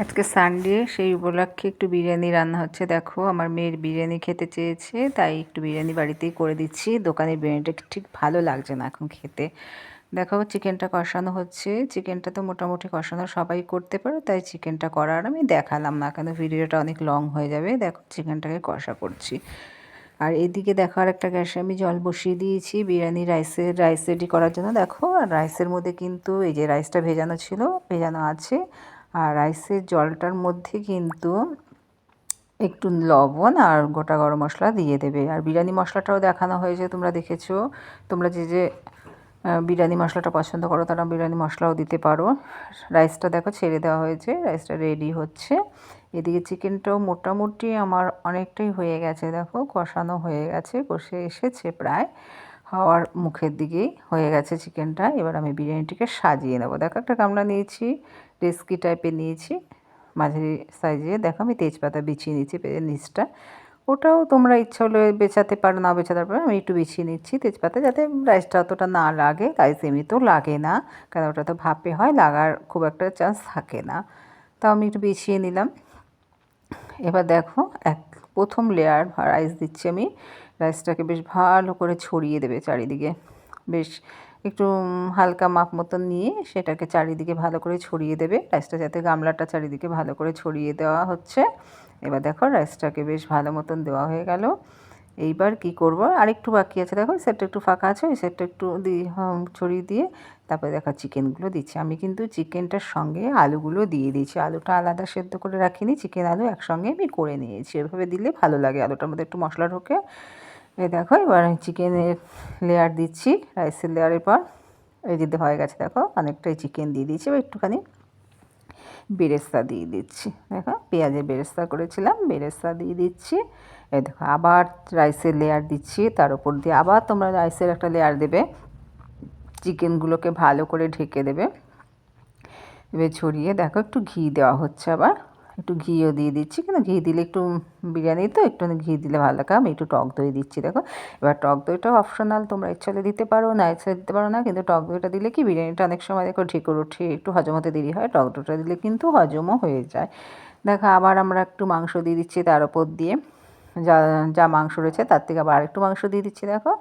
আজকে সানডে সেই উপলক্ষে একটু বিরিয়ানি রান্না হচ্ছে। দেখো, আমার মেয়ের বিরিয়ানি খেতে চেয়েছে, তাই একটু বিরিয়ানি বাড়িতেই করে দিচ্ছি। দোকানের বিরিয়ানিটা ঠিক ভালো লাগছে না এখন খেতে। দেখো চিকেনটা কষানো হচ্ছে। চিকেনটা তো মোটামুটি কষানো সবাই করতে পারো, তাই চিকেনটা করার আমি দেখালাম না, কেন ভিডিওটা অনেক লং হয়ে যাবে। দেখো চিকেনটাকে কষা করছি। আর এদিকে দেখো আর একটা গ্যাসে আমি জল বসিয়ে দিয়েছি বিরিয়ানি রাইসের রাইস রেডি করার জন্য। দেখো, আর রাইসের মধ্যে কিন্তু এই যে রাইসটা ভেজানো ছিল, ভেজানো আছে। আর রাইসের জলটার মধ্যে কিন্তু একটু লবণ আর গোটা গরম মশলা দিয়ে দেবে। আর বিরিয়ানি মশলাটাও দেখানো হয়েছে, তোমরা দেখেছ। তোমরা যে যে বিরিয়ানি মশলাটা পছন্দ করো, তারা বিরিয়ানি মশলাও দিতে পারো। রাইসটা দেখো ছেড়ে দেওয়া হয়েছে, রাইসটা রেডি হচ্ছে। এদিকে চিকেনটাও মোটামুটি আমার অনেকটাই হয়ে গেছে, দেখো, কষানো হয়ে গেছে, কষে এসেছে প্রায়। হওয়ার মুখের দিকেই হয়ে গেছে চিকেনটা। এবার আমি বিরিয়ানিটিকে সাজিয়ে নেব। দেখো একটা গামলা নিয়েছি, রেস্কি টাইপের নিয়েছি। মাঝারি সাইজে, দেখো আমি তেজপাতা বিছিয়ে নিচ্ছি নিচটা। ওটাও তোমরা ইচ্ছা হলে বেচাতে পারো না বেচাতে পারো, আমি একটু বিছিয়ে নিচ্ছি তেজপাতা যাতে রাইসটা অতটা না লাগে, রাইস এমনিতেও লাগে না, কারণ ওটা তো ভাপে হয়, লাগার খুব একটা চান্স থাকে না। তাও আমি একটু বিছিয়ে নিলাম। এবার দেখো, এক প্রথম লেয়ার রাইস দিচ্ছি আমি। রাইসটাকে বেশ ভালো করে ছড়িয়ে দেবে চারিদিকে। বেশ একটু হালকা মাপ মতন নিয়ে সেটাকে চারিদিকে ভালো করে ছড়িয়ে দেবে। রাইসটা যাতে গামলাটা চারিদিকে ভালো করে ছড়িয়ে দেওয়া হচ্ছে। এবার দেখো রাইসটাকে বেশ ভালো মতন দেওয়া হয়ে গেল। এইবার কি করব? আরেকটু বাকি আছে। দেখো সেটটা একটু ফাঁকা আছে, ওই সেটটা একটু দিয়ে ছড়িয়ে দিয়ে তারপরে দেখো চিকেনগুলো দিচ্ছি। আমি কিন্তু চিকেনটার সঙ্গে আলুগুলো দিয়ে দিয়েছি। আলুটা আলাদা সেদ্ধ করে রাখিনি। চিকেন আলু একসঙ্গে আমি করে নিয়েছি। এভাবে দিলে ভালো লাগে। আলুটার মধ্যে একটু মশলা ঢোকে। এই দেখো, এবার আমি চিকেনের লেয়ার দিচ্ছি রাইসের লেয়ারের পর। এই যদি হয়ে গেছে, দেখো, অনেকটাই চিকেন দিয়ে দিয়েছি, এবার একটুখানি বেরেস্তা দিয়ে দিচ্ছি। দেখো, পেঁয়াজের বেরেস্তা করেছিলাম, বেরেস্তা দিয়ে দিচ্ছি। এই দেখো, আবার রাইসের লেয়ার দিচ্ছি, তার উপর দিয়ে আবার তোমরা রাইসের একটা লেয়ার দেবে। চিকেনগুলোকে ভালো করে ঢেকে দেবে। এবার ছড়িয়ে, দেখো, একটু ঘি দেওয়া হচ্ছে আবার। একটু ঘিও দিয়ে দিচ্ছি। কিন্তু ঘি দিলে একটু বিরিয়ানি তো, একটু ঘি দিলে ভালো লাগে। আমি একটু টক দই দিচ্ছি, দেখো। এবার টক দইটাও অপশনাল তোমরা ইচ্ছালে দিতে পারো, না ইচ্ছালে দিতে পারো না। কিন্তু টক দইটা দিলে কি, বিরিয়ানিটা অনেক সময় দেখো ঢেকুর উঠে একটু হজম হতে দেরি হয়। টক দইটা দিলে কিন্তু হজমও হয়ে যায়। দেখো, আবার আমরা একটু মাংস দিয়ে দিচ্ছি তার ওপর দিয়ে। যা যা মাংস রয়েছে তার থেকে আবার আরেকটু মাংস দিয়ে দিচ্ছি, দেখো।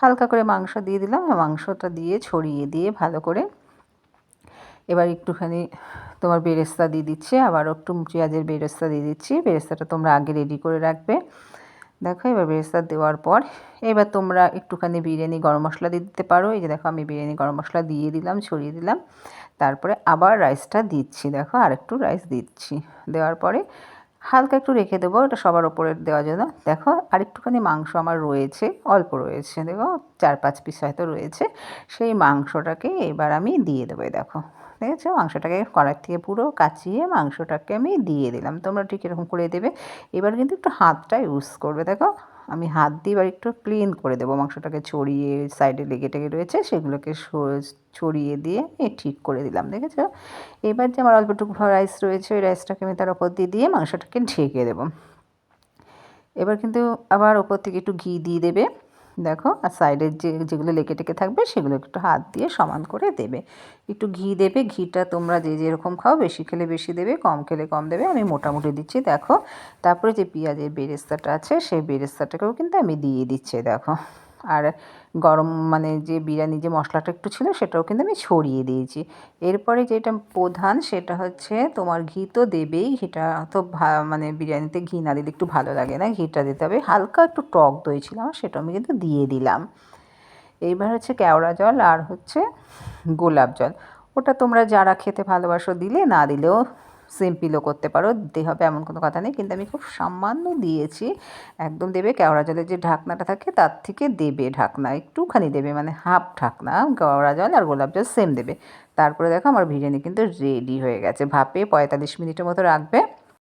হালকা করে মাংস দিয়ে দিলাম। মাংসটা দিয়ে ছড়িয়ে দিয়ে ভালো করে এবার একটুখানি তোমার বেরেস্তা দিয়ে দিচ্ছি আবার একটু পেঁয়াজের বেরেস্তা দিয়ে দিচ্ছি। বেরেস্তাটা তোমরা আগে রেডি করে রাখবে। দেখো, এবার বেরেস্তা দেওয়ার পর এবার তোমরা একটুখানি বিরিয়ানি গরম মশলা দিয়ে দিতে পারো। এই যে দেখো, আমি বিরিয়ানি গরম মশলা দিয়ে দিলাম, ছড়িয়ে দিলাম। তারপরে আবার রাইসটা দিচ্ছি, দেখো আর একটু রাইস দিচ্ছি। দেওয়ার পরে হালকা একটু রেখে দেবো ওটা সবার ওপরে দেওয়ার জন্য। দেখো, আরেকটুখানি মাংস আমার রয়েছে, অল্প রয়েছে, দেখো, চার পাঁচ পিস হয়তো রয়েছে। সেই মাংসটাকে এবার আমি দিয়ে দেবো দেখো। দেখেছ মাংসটাকে কড়াই থেকে পুরো কাচিয়ে মাংসটাকে আমি দিয়ে দিলাম। তোমরা ঠিক এরকম করে দেবে। এবার কিন্তু একটু হাতটা ইউজ করবে। দেখো, আমি হাত দিয়ে এবার একটু ক্লিন করে দেবো। মাংসটাকে ছড়িয়ে সাইডে লেগে টেগে রয়েছে, সেগুলোকে ছড়িয়ে দিয়ে ঠিক করে দিলাম, দেখেছ? এবার যে আমার অল্পটুকু রাইস রয়েছে, ওই রাইসটাকে আমি তার ওপর দিয়ে দিয়ে মাংসটাকে ঢেকে দেবো। এবার কিন্তু আবার ওপর থেকে একটু ঘি দিয়ে দেবে। দেখো, আর সাইডের যে, যেগুলো লেকে টেকে থাকবে, সেগুলো একটু হাত দিয়ে সমান করে দেবে। একটু ঘি দেবে, ঘিটা তোমরা যে, যেরকম খাও, বেশি খেলে বেশি দেবে, কম খেলে কম দেবে। আমি মোটামুটি দিচ্ছি, দেখো। তারপরে যে পেঁয়াজের বেরেস্তাটা আছে, সেই বেরেস্তাটাকেও কিন্তু আমি দিয়ে দিচ্ছি, দেখো। আর গরম মানে যে বিরিয়ানি যে মশলাটা একটু ছিল সেটাও কিন্তু আমি ছড়িয়ে দিয়েছি। এরপরে যেটা প্রধান সেটা হচ্ছে তোমার ঘি তো দেবেই, ঘিটা তো মানে বিরিয়ানিতে ঘি না দিলে একটু ভালো লাগে না, ঘিটা দিতে হবে। হালকা একটু টক দই ছিল আমার, সেটা আমি কিন্তু দিয়ে দিলাম। এইবার হচ্ছে কেওড়া জল আর হচ্ছে গোলাপ জল। ওটা তোমরা যারা খেতে ভালোবাসো দিলে না দিলেও সিম্পিলও করতে পারো, দিতে হবে এমন কোনো কথা নেই। কিন্তু আমি খুব সামান্য দিয়েছি, একদম দেবে। কেওড়া জলের যে ঢাকনাটা থাকে, তার থেকে দেবে ঢাকনা, একটুখানি দেবে মানে হাফ ঢাকনা কেওড়া জল আর গোলাপ জল সেম দেবে। তারপরে দেখো আমার বিরিয়ানি কিন্তু রেডি হয়ে গেছে। ভাপে পঁয়তাল্লিশ মিনিটের মতো রাখবে।